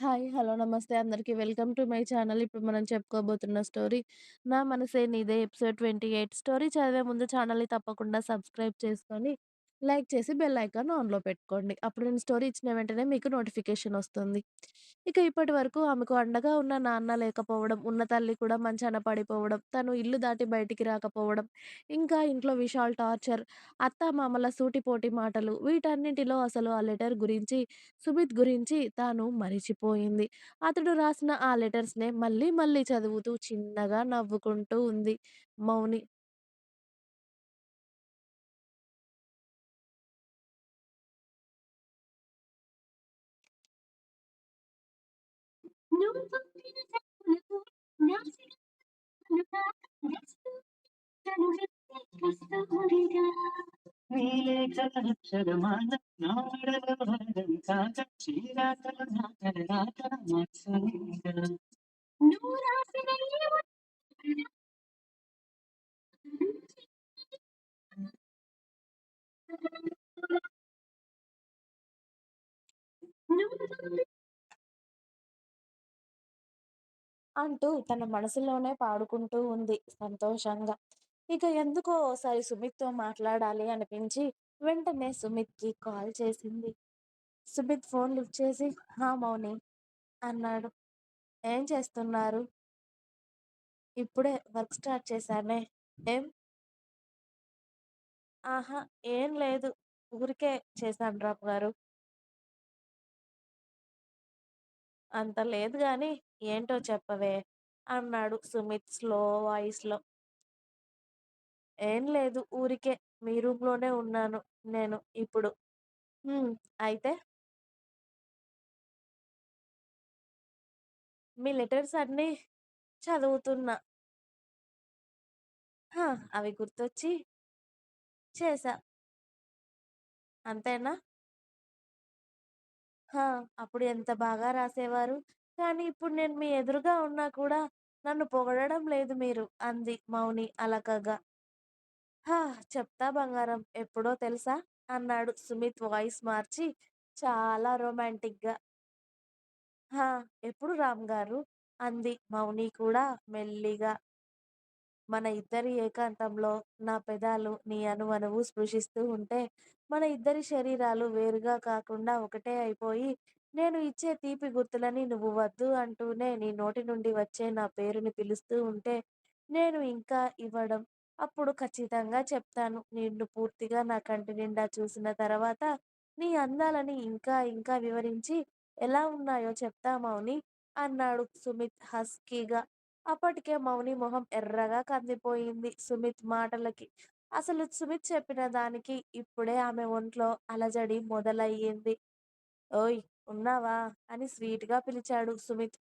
Hi. Hello. నమస్తే అందరికీ welcome to my channel. ఇప్పుడు మనం చెప్పుకోబోతున్న స్టోరీ 'నా మనసే నీదే' ఎపిసోడ్ 28 స్టోరీ చదివే ముందు ఛానల్‌ని తప్పకుండా సబ్స్క్రైబ్ చేసుకొని, లైక్ చేసి బెల్ ఐకాన్ ఆన్‌లో పెట్టుకోండి. అప్పుడు నేను స్టోరీ ఇచ్చిన వెంటనే మీకు నోటిఫికేషన్ వస్తుంది. ఇక ఇప్పటి వరకు ఆమెకు అండగా ఉన్న నాన్న లేకపోవడం, ఉన్న తల్లి కూడా మంచాన పడిపోవడం, తను ఇల్లు దాటి బయటికి రాకపోవడం, ఇంకా ఇంట్లో విశాల్ టార్చర్, అత్త మామల సూటిపోటి మాటలు వీటన్నిటిలో అసలు ఆ లెటర్ గురించి, సుమిత్ గురించి తాను మరిచిపోయింది. అతడు రాసిన ఆ లెటర్స్‌నే మళ్ళీ మళ్ళీ చదువుతూ చిన్నగా నవ్వుకుంటూ ఉంది మౌని. No, no, no, no. అంటూ తన మనసులోనే పాడుకుంటూ ఉంది సంతోషంగా. ఇక ఎందుకో ఓసారి సుమిత్‌తో మాట్లాడాలి అనిపించి, వెంటనే సుమిత్‌కి కాల్ చేసింది. సుమిత్ ఫోన్ లిఫ్ట్ చేసి, "హా! మౌని" అన్నాడు. "ఏం చేస్తున్నారు?" "ఇప్పుడే వర్క్ స్టార్ట్ చేశానే." "ఏం?" "ఆహా! ఏం లేదు. ఊరికే చేశాను రామ్‌గారు." "అంత లేదు కానీ ఏంటో చెప్పవే" అన్నాడు సుమిత్ స్లో వాయిస్‌లో. "ఏం లేదు. ఊరికే మీ రూమ్‌లోనే ఉన్నాను నేను ఇప్పుడు." "హ్మ్. అయితే?" "మీ లెటర్స్ అన్నీ చదువుతున్నా." "హా! అవి గుర్తొచ్చి చేశా." "అంతేనా?" "హా! అప్పుడు ఎంత బాగా రాసేవారు. కానీ ఇప్పుడు నేను మీ ఎదురుగా ఉన్నా కూడా నన్ను పొగడడం లేదు మీరు" అంది మౌని అలకగా. "హా! చెప్తా బంగారం. ఎప్పుడో తెలుసా?" అన్నాడు సుమిత్ వాయిస్ మార్చి చాలా రొమాంటిక్‌గా. "హా! ఎప్పుడు రామ్ గారు అంది మౌని కూడా మెల్లిగా. మన ఇద్దరి ఏకాంతంలో నా పెదాలు నీ అనువనువు స్పృశిస్తూ ఉంటే, మన ఇద్దరి శరీరాలు వేరుగా కాకుండా ఒకటే అయిపోయి, నేను ఇచ్చే తీపి గుర్తులని నువ్వు వద్దు అంటూనే నీ నోటి నుండి వచ్చే నా పేరుని పిలుస్తూ ఉంటే, నేను ఇంకా ఇవ్వడం. అప్పుడు ఖచ్చితంగా చెప్తాను. నిన్ను పూర్తిగా నా కంటి నిండా చూసిన తర్వాత, నీ అందాలని ఇంకా ఇంకా వివరించి ఎలా ఉన్నాయో చెప్తామౌని అన్నాడు సుమిత్ హస్కీగా. అప్పటికే మౌని మొహం ఎర్రగా కందిపోయింది సుమిత్ మాటలకి. అసలు సుమిత్ చెప్పిన దానికి ఇప్పుడే ఆమె ఒంట్లో అలజడి మొదలయ్యింది. "ఓయ్! ఉన్నావా?" అని స్వీట్‌గా పిలిచాడు సుమిత్.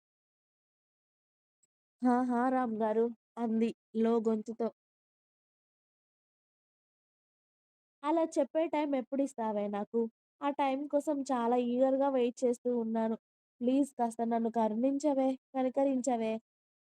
"హా! హా! రామ్‌గారు" అంది లో గొంతుతో. "అలా చెప్పే టైం ఎప్పుడు ఇస్తావే నాకు? ఆ టైం కోసం చాలా ఈగర్‌గా వెయిట్ చేస్తూ ఉన్నాను. ప్లీజ్ కాస్త నన్ను కరుణించవే, కనికరించవే"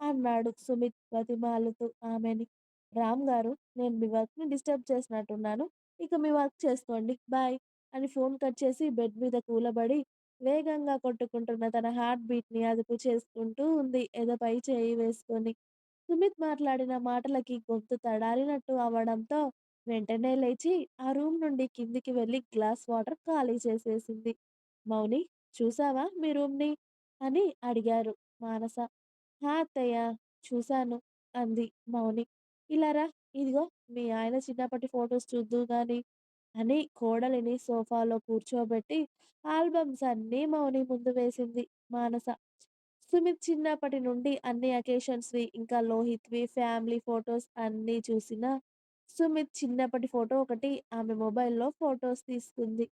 అన్నాడు సుమిత్ బతిమాలుతూ ఆమెని. రామ్ గారు నేను మీ వర్క్‌ని డిస్టర్బ్ చేసినట్టున్నాను. ఇక మీ వర్క్ చేసుకోండి. బాయ్" అని ఫోన్ కట్ చేసి బెడ్ మీద కూలబడి, వేగంగా కొట్టుకుంటున్న తన హార్ట్ బీట్‌ని అదుపు చేసుకుంటూ ఉంది ఎదపై చేయి వేసుకొని. సుమిత్ మాట్లాడిన మాటలకి గొంతు తడారినట్టు అవ్వడంతో వెంటనే లేచి ఆ రూమ్ నుండి కిందికి వెళ్ళి గ్లాస్ వాటర్ ఖాళీ చేసేసింది. "మౌని చూసావా మీ రూమ్‌ని?" అని అడిగారు మానస. "హా! అత్తయ్య చూశాను" అంది మౌని. "ఇలా రా ఇదిగో మీ ఆయన చిన్నప్పటి ఫోటోస్ చూద్దువు గాని" అని కోడలిని సోఫాలో కూర్చోబెట్టి ఆల్బమ్స్ అన్నీ మౌని ముందు వేసింది మానస. సుమిత్ చిన్నప్పటి నుండి అన్ని అకేషన్స్‌వి ఇంకా లోహిత్‌వి ఫ్యామిలీ ఫోటోస్ అన్నీ చూసినా, సుమిత్ చిన్నప్పటి ఫోటో ఒకటి ఆమె మొబైల్‌లో ఫోటోస్ తీసుకుంది.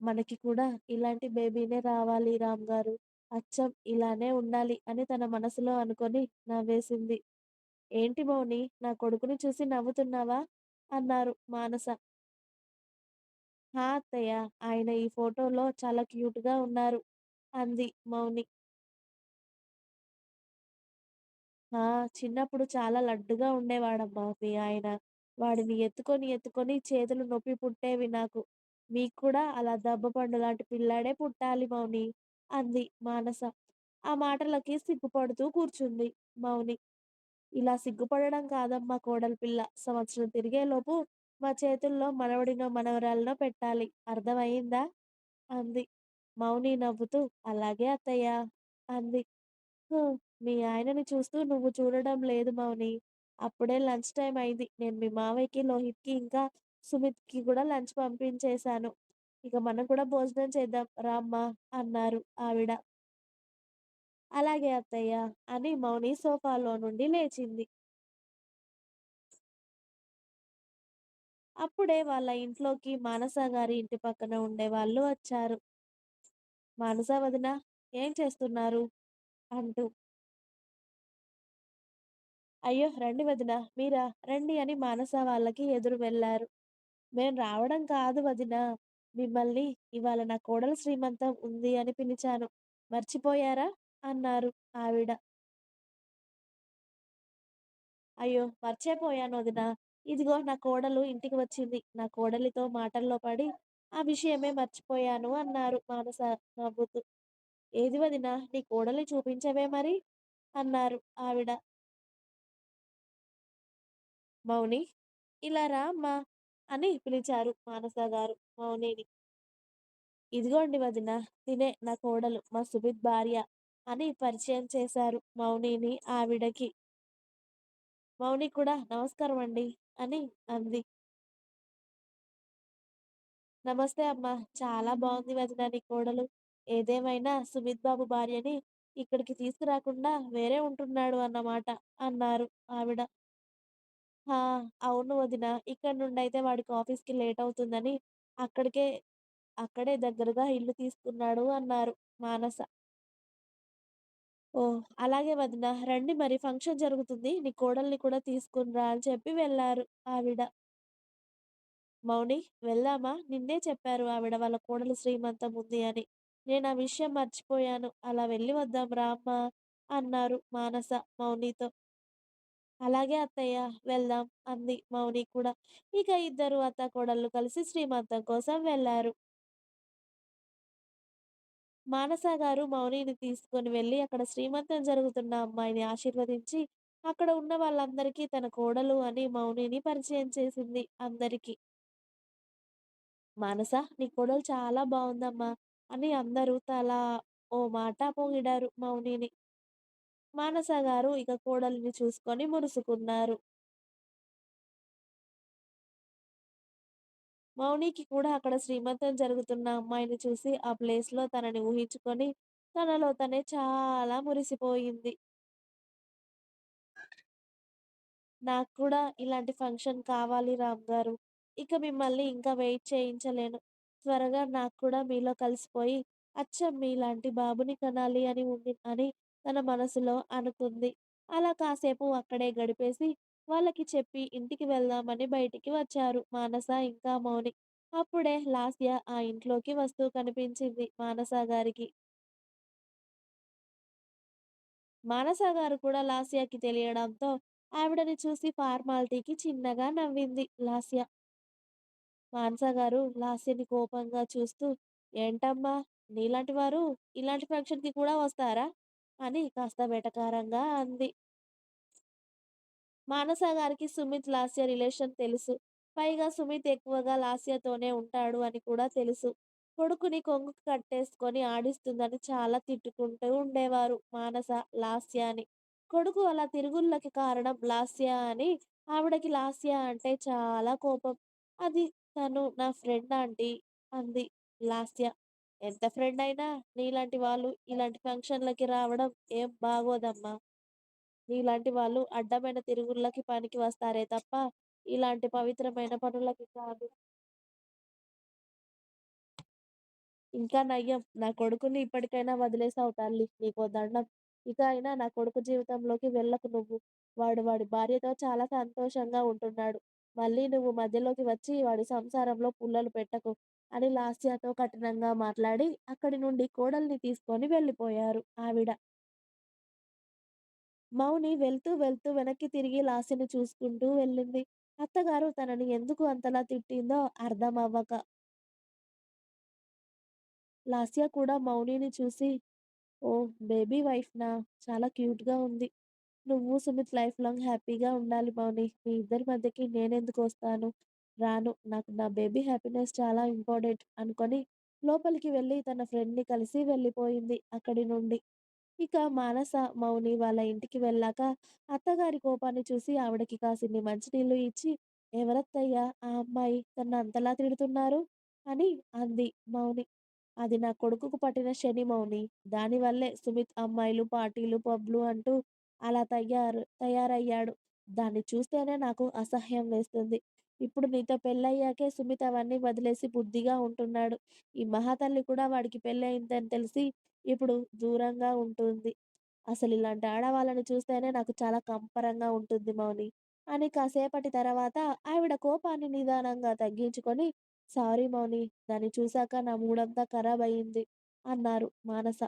"మనకి కూడా ఇలాంటి బేబీనే రావాలి రామ్ గారు అచ్చం ఇలానే ఉండాలి" అని తన మనసులో అనుకొని నవ్వేసింది. "ఏంటి మౌని నా కొడుకుని చూసి నవ్వుతున్నావా?" అన్నారు మానస. "హా! అత్తయ్య ఆయన ఈ ఫోటోలో చాలా క్యూట్‌గా ఉన్నారు" అంది మౌని. "ఆ! చిన్నప్పుడు చాలా లడ్డుగా ఉండేవాడమ్మా మీ ఆయన. వాడిని ఎత్తుకొని ఎత్తుకొని చేతులు నొప్పి పుట్టేవి నాకు. మీకు కూడా అలా దబ్బపండు లాంటి పిల్లాడే పుట్టాలి మౌని" అంది మానస. ఆ మాటలకి సిగ్గుపడుతూ కూర్చుంది మౌని. ఇలా సిగ్గుపడడం కాదమ్మా కోడలిపిల్ల. సంవత్సరం తిరిగేలోపు మా చేతుల్లో మనవడినో, మనవరాలినో పెట్టాలి. అర్థమయిందా? అంది. మౌని నవ్వుతూ అలాగే అత్తయ్యా! అంది. మీ ఆయనని చూస్తూ నువ్వు చూడడం లేదు మౌని. అప్పుడే లంచ్ టైం అయింది. నేను మీ మావయ్యకి, లోహిత్‌కి ఇంకా సుమిత్‌కి కూడా లంచ్ పంపించేశాను. ఇక మనం కూడా భోజనం చేద్దాం రామ్మా! అన్నారు ఆవిడ. అలాగే అత్తయ్య అని మౌని సోఫాలో నుండి లేచింది. అప్పుడే వాళ్ళ ఇంట్లోకి మానస గారి ఇంటి పక్కన ఉండే వాళ్ళు వచ్చారు. మానస వదినా! ఏం చేస్తున్నారు? అంటూ. అయ్యో! రండి వదిన మీరా? రండి అని మానస వాళ్ళకి ఎదురు వెళ్ళారు మేము రావడం కాదు వదినా! మిమ్మల్ని ఇవాళ నా కోడలు శ్రీమంతం ఉంది అని పిలిచాను. మర్చిపోయారా? అన్నారు ఆవిడ. అయ్యో! మర్చిపోయాను వదినా! ఇదిగో నా కోడలు ఇంటికి వచ్చింది. నా కోడలితో మాటల్లో పడి ఆ విషయమే మర్చిపోయాను అన్నారు మానస నవ్వుతూ. ఏది వదినా నీ కోడల్ని చూపించవే మరి? అన్నారు ఆవిడ. మౌని ఇలా రా అని పిలిచారు మానస గారు మౌనిని. ఇదిగోండి వదినా! తినే నా కోడలు మా సుమిత్ భార్య అని పరిచయం చేశారు మౌనిని ఆవిడకి. మౌని కూడా నమస్కారం అండి అని అంది. నమస్తే అమ్మ చాలా బాగుంది వదినా నీ కోడలు. ఏదేమైనా సుమిత్ బాబు భార్యని ఇక్కడికి తీసుకురాకుండా వేరే ఉంటున్నాడు అన్నమాట అన్నారు ఆవిడ. హా! అవును వదినా! నుండి అయితే వాడికి ఆఫీస్‌కి లేట్ అవుతుందని అక్కడికే అక్కడే దగ్గరగా ఇల్లు తీసుకున్నాడు అన్నారు మానస. ఓహ్! అలాగే వదినా! రండి మరి ఫంక్షన్ జరుగుతుంది. నీ కోడల్ని కూడా తీసుకునిరా అని చెప్పి వెళ్ళారు ఆవిడ. మౌని వెళ్దామా? నిన్నే చెప్పారు ఆవిడ వాళ్ళ కోడలు శ్రీమంతం ఉంది అని. నేనా విషయం మర్చిపోయాను. అలా వెళ్ళి వద్దాం రామ్మా! అన్నారు మానస మౌనితో. అలాగే అత్తయ్య వెళ్దాం అంది మౌని కూడా. ఇక ఇద్దరు అత్తాకోడళ్ళు కలిసి శ్రీమంతం కోసం వెళ్ళారు. మానస గారు మౌనిని తీసుకొని వెళ్ళి అక్కడ శ్రీమంతం జరుగుతున్న అమ్మాయిని ఆశీర్వదించి, అక్కడ ఉన్న వాళ్ళందరికీ తన కోడలు అని మౌనిని పరిచయం చేసింది అందరికి. మానస నీ కోడలు చాలా బాగుందమ్మా అని అందరూ తలా ఓ మాట పొగిడారు మౌనిని. మానస గారు ఇక కోడలిని చూసుకొని మురుసుకున్నారు. మౌనికి కూడా అక్కడ శ్రీమంతం జరుగుతున్న అమ్మాయిని చూసి ఆ ప్లేస్‌లో తనని ఊహించుకొని తనలో తనే చాలా మురిసిపోయింది. నాకు కూడా ఇలాంటి ఫంక్షన్ కావాలి రామ్ గారు ఇక మిమ్మల్ని ఇంకా వెయిట్ చేయించలేను. త్వరగా నాకు కూడా మీలో కలిసిపోయి అచ్చం మీలాంటి బాబుని కనాలి అని ఉంది అని తన మనసులో అనుకుంది. అలా కాసేపు అక్కడే గడిపేసి వాళ్ళకి చెప్పి ఇంటికి వెళ్దామని బయటికి వచ్చారు మానస ఇంకా మౌని. అప్పుడే లాస్య ఆ ఇంట్లోకి వస్తూ కనిపించింది మానస గారికి. మానస గారు కూడా లాస్యకి తెలియడంతో ఆవిడని చూసి ఫార్మాలిటీకి చిన్నగా నవ్వింది లాస్య. మానస గారు లాస్యని కోపంగా చూస్తూ ఏంటమ్మా! నీలాంటి వారు ఇలాంటి ఫంక్షన్‌కి కూడా వస్తారా? అని కాస్త వెటకారంగా అంది. మానస గారికి సుమిత్, లాస్య రిలేషన్ తెలుసు. పైగా సుమిత్ ఎక్కువగా లాస్యతోనే ఉంటాడు అని కూడా తెలుసు. కొడుకుని కొంగు కట్టేసుకొని ఆడిస్తుందని చాలా తిట్టుకుంటూ ఉండేవారు మానస లాస్యని. కొడుకు అలా తిరుగుళ్ళకి కారణం లాస్య అని ఆవిడకి లాస్య అంటే చాలా కోపం. అది తను నా ఫ్రెండ్ ఆంటీ అంది లాస్య. ఎంత ఫ్రెండ్ అయినా నీలాంటి వాళ్ళు ఇలాంటి ఫంక్షన్‌లకి రావడం ఏం బాగోదమ్మా! నీలాంటి వాళ్ళు అడ్డమైన తిరుగుళ్ళకి పనికి వస్తారే తప్ప ఇలాంటి పవిత్రమైన పనులకి కాదు. ఇంకా నయ్యం నా కొడుకుని ఇప్పటికైనా వదిలేసావు తల్లి. నీకో దండం. ఇక అయినా నా కొడుకు జీవితంలోకి వెళ్ళకు నువ్వు. వాడు వాడి భార్యతో చాలా సంతోషంగా ఉంటున్నాడు. మళ్ళీ నువ్వు మధ్యలోకి వచ్చి వాడి సంసారంలో పుల్లలు పెట్టకు అని లాస్యాతో కఠినంగా మాట్లాడి అక్కడి నుండి కోడల్ని తీసుకొని వెళ్ళిపోయారు ఆవిడ. మౌని వెళ్తూ వెళ్తూ వెనక్కి తిరిగి లాస్యని చూసుకుంటూ వెళ్ళింది. అత్తగారు తనని ఎందుకు అంతలా తిట్టిందో అర్థం అవ్వక లాస్య కూడా మౌనిని చూసి ఓ బేబీ వైఫ్ నా చాలా క్యూట్‌గా ఉంది. నువ్వు సుమిత్ లైఫ్ లాంగ్ హ్యాపీగా ఉండాలి మౌని. మీ ఇద్దరి మధ్యకి నేనెందుకొస్తాను? రాను. నాకు నా బేబీ హ్యాపీనెస్ చాలా ఇంపార్టెంట్ అనుకొని లోపలికి వెళ్ళి తన ఫ్రెండ్‌ని కలిసి వెళ్ళిపోయింది అక్కడి నుండి. ఇక మానస, మౌని వాళ్ళ ఇంటికి వెళ్ళాక అత్తగారి కోపాన్ని చూసి ఆవిడకి కాసిన్ని మంచినీళ్ళు ఇచ్చి, ఎవరత్తయ్యా ఆ అమ్మాయి? తన అంతలా తిడుతున్నారు?" అని అంది మౌని. "అది నా కొడుకుకు పట్టిన శని మౌని. దానివల్లే సుమిత్ అమ్మాయిలు, పార్టీలు, పబ్‌లు అంటూ అలా తయారు తయారయ్యాడు. దాన్ని చూస్తేనే నాకు అసహ్యం వేస్తుంది. ఇప్పుడు నీతో పెళ్ళయ్యాకే సుమిత్ అవన్నీ వదిలేసి బుద్ధిగా ఉంటున్నాడు. ఈ మహాతల్లి కూడా వాడికి పెళ్ళయిందని తెలిసి ఇప్పుడు దూరంగా ఉంటుంది. అసలు ఇలాంటి ఆడవాళ్ళని చూస్తేనే నాకు చాలా కంపరంగా ఉంటుంది మౌని" అని కాసేపటి తర్వాత ఆవిడ కోపాన్ని నిదానంగా తగ్గించుకొని, "సారీ మౌని. దాన్ని చూసాక నా మూడంతా ఖరాబ్ అయింది అన్నారు మానస.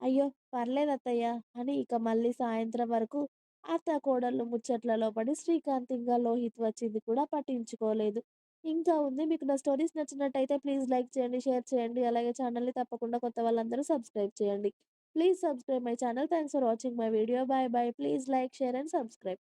"అయ్యో! పర్లేదత్తయ్య" అని ఇక మళ్ళీ సాయంత్రం వరకు అత్తాకోడళ్ళు ముచ్చట్లలో పడి శ్రీకాంత్ ఇంకా లోహిత్ వచ్చింది కూడా పట్టించుకోలేదు. ఇంకా ఉంది. మీకు నా స్టోరీస్ నచ్చినట్టయితే ప్లీజ్ లైక్ చేయండి, షేర్ చేయండి. అలాగే ఛానల్‌ని తప్పకుండా కొత్త వాళ్ళందరూ సబ్స్క్రైబ్ చేయండి. Please subscribe my channel. Thanks for watching my video. Bye bye. Please like, share and subscribe.